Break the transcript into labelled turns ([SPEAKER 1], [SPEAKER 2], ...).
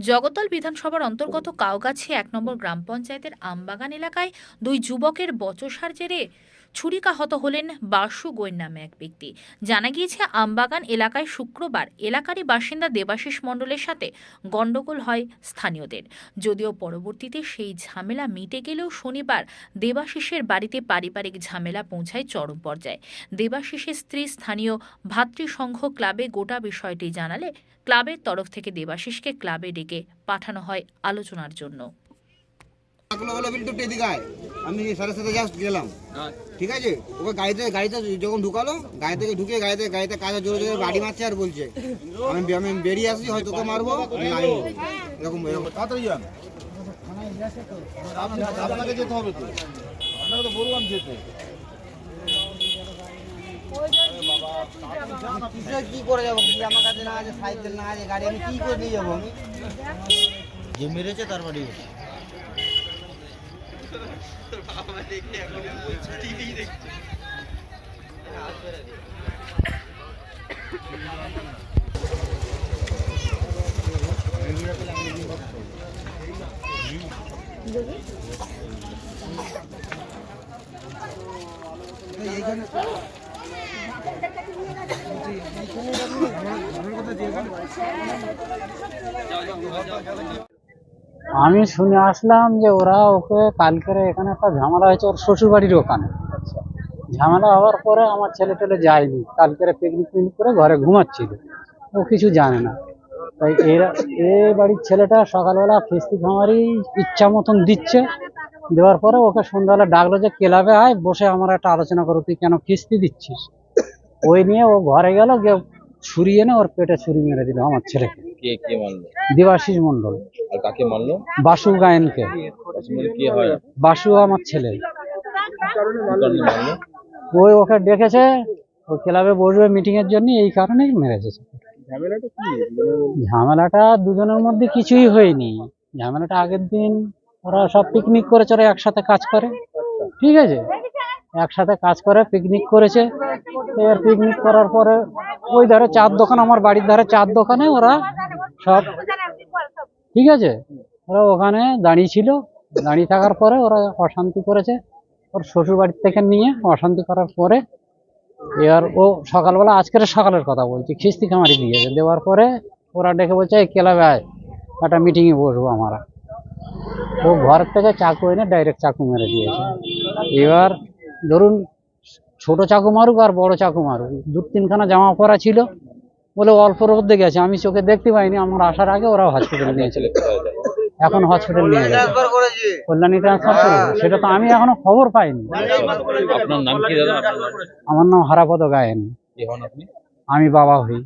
[SPEAKER 1] জগদ্দল বিধানসভার অন্তর্গত কাউগাছি এক নম্বর গ্রাম পঞ্চায়েতের আমবাগান এলাকায় দুই যুবকের বচসার জেরে ছুরিকাহত হলেন বাসু গোয়েন নামে এক ব্যক্তি। জানা গিয়েছে, আমবাগান এলাকায় শুক্রবার এলাকারই বাসিন্দা দেবাশিস মণ্ডলের সাথে গণ্ডগোল হয় স্থানীয়দের। যদিও পরবর্তীতে সেই ঝামেলা মিটে গেলেও শনিবার দেবাশিসের বাড়িতে পারিবারিক ঝামেলা পৌঁছায় চরম পর্যায়ে। দেবাশিসের স্ত্রী স্থানীয় ভাতৃসংঘ ক্লাবে গোটা বিষয়টি জানালে ক্লাবের তরফ থেকে দেবাশিসকে ক্লাবে ডেকে পাঠানো হয় আলোচনার জন্য।
[SPEAKER 2] ডাকলো বলে বিল্টু এদিকে আয়। আমি স্যারের সাথে জাস্ট গেলাম। ঠিক আছে? ওকে গাড়িতে গাড়িতে যখন ঢুকালো গাড়ি থেকে ঢুকে গাড়িতে গাড়িতে কাজে জোরে জোরে বাড়ি মারছে আর বলছে আমি আমি বেরিয়ে আসছি হয়তো তোকে মারবো এরকম এরকম।
[SPEAKER 3] তাড়াতাড়ি যান। আপনাকে যেতে হবে তো। আপনাকে তো বললাম যেতে।
[SPEAKER 2] কি করে যাব? কি আমার কাছে না আছে সাইকেল না আছে গাড়ি আমি কি করে নিয়ে যাব আমি? যে মেরেছে তার বাড়ি বাবা মা দেখে এখন বলছে টিভি দেখছে কথা
[SPEAKER 4] আমি শুনে আসলাম যে ওরা ওকে কালকের এখানে একটা ঝামেলা হয়েছে ওর শ্বশুর বাড়ির ওখানে। ঝামেলা হওয়ার পরে আমার ছেলে টেলে যায়নি। কালকের পিকনিক পিকনিক করে ঘরে ঘুমাচ্ছিল। ও কিছু জানে না। তাই এরা এ বাড়ির ছেলেটা সকালবেলা কিস্তি খামারি ইচ্ছা মতন দিচ্ছে। দেওয়ার পরে ওকে সন্ধ্যাবেলা ডাকলো যে ক্লাবে আয় বসে আমরা একটা আলোচনা করো তুই কেন কিস্তি দিচ্ছিস? ওই নিয়ে ও ঘরে গেল গিয়ে ছুরি এনে ওর পেটে ছুরি মেরে দিল আমার ছেলেকে। দেবাশিস মন্ডল
[SPEAKER 5] কাকে মারলো?
[SPEAKER 4] বাসু গায়েনকে।
[SPEAKER 5] কে হয়?
[SPEAKER 4] বাসু আমার ছেলে ওই ওকে ডেকেছে ও ক্লাবে বসবে মিটিং এর জন্য এই কারণেই মেরেছে।
[SPEAKER 5] ঝামেলাটা
[SPEAKER 4] দুজনের মধ্যে কিছুই হয়নি। ঝামেলাটা আগের দিন ওরা সব পিকনিক করেছে ওরা একসাথে কাজ করে। ঠিক আছে? একসাথে কাজ করে পিকনিক করেছে। এবার পিকনিক করার পরে ওই ধারে চার দোকান আমার বাড়ির ধারে চার দোকানে ওরা সব ঠিক আছে? ওরা ওখানে দাঁড়িয়ে ছিল। দাঁড়িয়ে থাকার পরে ওরা অশান্তি করেছে। ওর শ্বশুর বাড়ির থেকে নিয়ে অশান্তি করার পরে এবার ও সকালবেলা, আজকের সকালের কথা বলছি, খিস্তি খামারি দিয়েছে দেওয়ার পরে ওরা ডেকে বলছে, এই ক্লাবে আয় একটা মিটিংয়ে বসবো আমরা। ও ঘর থেকে চাকু এনে ডাইরেক্ট চাকু মেরে দিয়েছে। এবার ধরুন, ছোট চাকু মারুক আর বড় চাকু মারুক দু তিনখানা জামা পরা ছিল। বলে অল্প রোদে গেছে। আমি চোখে দেখতে পাইনি আমার আসার আগে ওরা হসপিটাল নিয়েছিল এখন হসপিটাল নিয়ে গেছে। কল্যাণী ট্রান্সফার করেছে সেটা তো আমি এখনও খবর পাইনি? আমার নাম হারাপদ গায়েন। আমি বাবা হই।